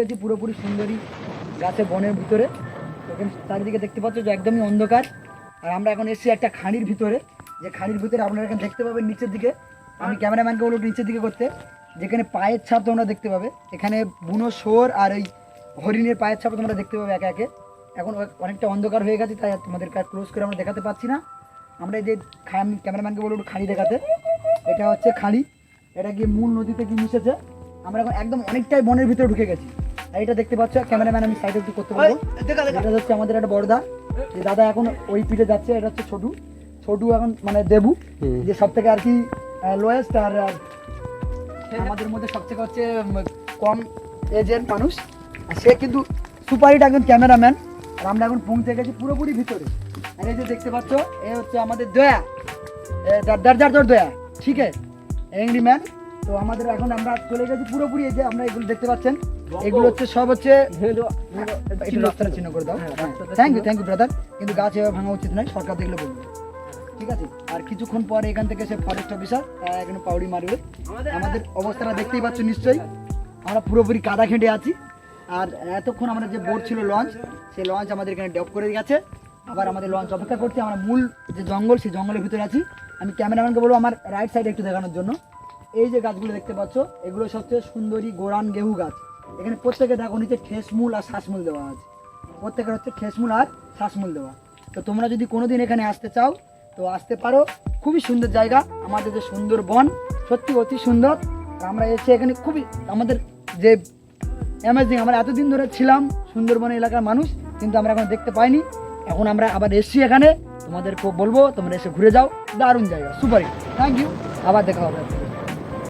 গেছি পুরোপুরি সুন্দরী, গাছে বনের ভিতরে। তো এখানে চারিদিকে দেখতে পাচ্ছ যে একদমই অন্ধকার। আর আমরা এখন এসেছি একটা খাঁড়ির ভিতরে। যে খাঁড়ির ভিতরে আপনারা এখানে দেখতে পাবেন নিচের দিকে। আমি ক্যামেরাম্যানকে বলব নিচের দিকে করতে। যেখানে পায়ের ছাপ তোমরা দেখতে পাবে। এখানে বুনো শোর আর ওই হরিণের পায়ের ছাপ তোমরা দেখতে পাবে একে একে। এখন অনেকটা অন্ধকার হয়ে গেছে, তাই তোমাদের কাছে ক্লোজ করে আমরা দেখাতে পাচ্ছি না। আমরা এই যে খান ক্যামেরাম্যানকে বলব একটু খাঁড়ি দেখাতে। এটা হচ্ছে খাঁড়ি। এটা গিয়ে মূল নদীতে কি মিশেছে? আমরা এখন একদম অনেকটাই বনের ভিতরে ঢুকে গেছি। আর এটা দেখতে পাচ্ছ ক্যামেরাম্যান আমি সাইডে একটু করতে পারব। এটা হচ্ছে আমাদের একটা বড়দা। যে দাদা এখন ওই পিঠে যাচ্ছে এটা হচ্ছে ছোটু। ছোটু এখন মানে দেবু যে সব থেকে আর কি লোয়েস্ট আর আমাদের মধ্যে সব থেকে হচ্ছে কম এজের মানুষ। আর সে কিন্তু সুপারহিট একজন ক্যামেরাম্যান আর আমরা এখন পৌঁছে গেছি পুরোপুরি ভিতরে। আর এই যে দেখতে পাচ্ছ এ হচ্ছে আমাদের দয়া। দরজার দয়া। ঠিক আছে? এংরি ম্যান তো আমাদের এখন আমরা চলে গেছি পুরোপুরি এই যে আমরা এগুলো দেখতে পাচ্ছেন। এগুলো হচ্ছে সব হচ্ছে রাস্তাটা চিহ্ন করে দাও। Thank you thank you brother কিন্তু গাছ এভাবে ভাঙা উচিত নয় সরকার দেখলে বলবে। ঠিক আছে? আর কিছুক্ষণ পরে এখান থেকে সে ফরেস্ট অফিসার এখানে পাউডি মারবে। আমাদের অবস্থাটা দেখতেই পাচ্ছ নিশ্চয়ই। আমরা পুরোপুরি কাদা খেটে আছি। আর এতক্ষণ আমরা যে বোট ছিল লঞ্চ সেই লঞ্চ আমাদের এখানে ডপ করে গেছে। আবার আমাদের লঞ্চ অপেক্ষা করছে। আমরা মূল যে জঙ্গল সেই জঙ্গলের ভিতরে আছি। আমি ক্যামেরাম্যানকে বলব আমার রাইট সাইডে একটু দেখানোর জন্য। এই যে গাছগুলো দেখতে পাচ্ছ, এগুলো সবচেয়ে সুন্দরী গোরান গেহু গাছ। এখানে প্রত্যেকে দেখো নিচে ঠেসমূল আর শ্বাসমূল দেওয়া আছে। প্রত্যেকের হচ্ছে ঠেসমূল আর শ্বাসমূল দেওয়া। তো তোমরা যদি কোনোদিন এখানে আসতে চাও, তো আসতে পারো। খুবই সুন্দর জায়গা, আমাদের যে সুন্দর বন সত্যি অতি সুন্দর। আমরা এসে এখানে খুবই, আমাদের যে অ্যামেজিং আমরা এতদিন ধরে ছিলাম সুন্দরবন এলাকার মানুষ, কিন্তু আমরা এখন দেখতে পাইনি। এখন আমরা আবার এসছি এখানে। তোমাদেরকে বলব, তোমরা এসে ঘুরে যাও। দারুণ জায়গা সুপার থ্যাংক ইউ আবার দেখা হবে।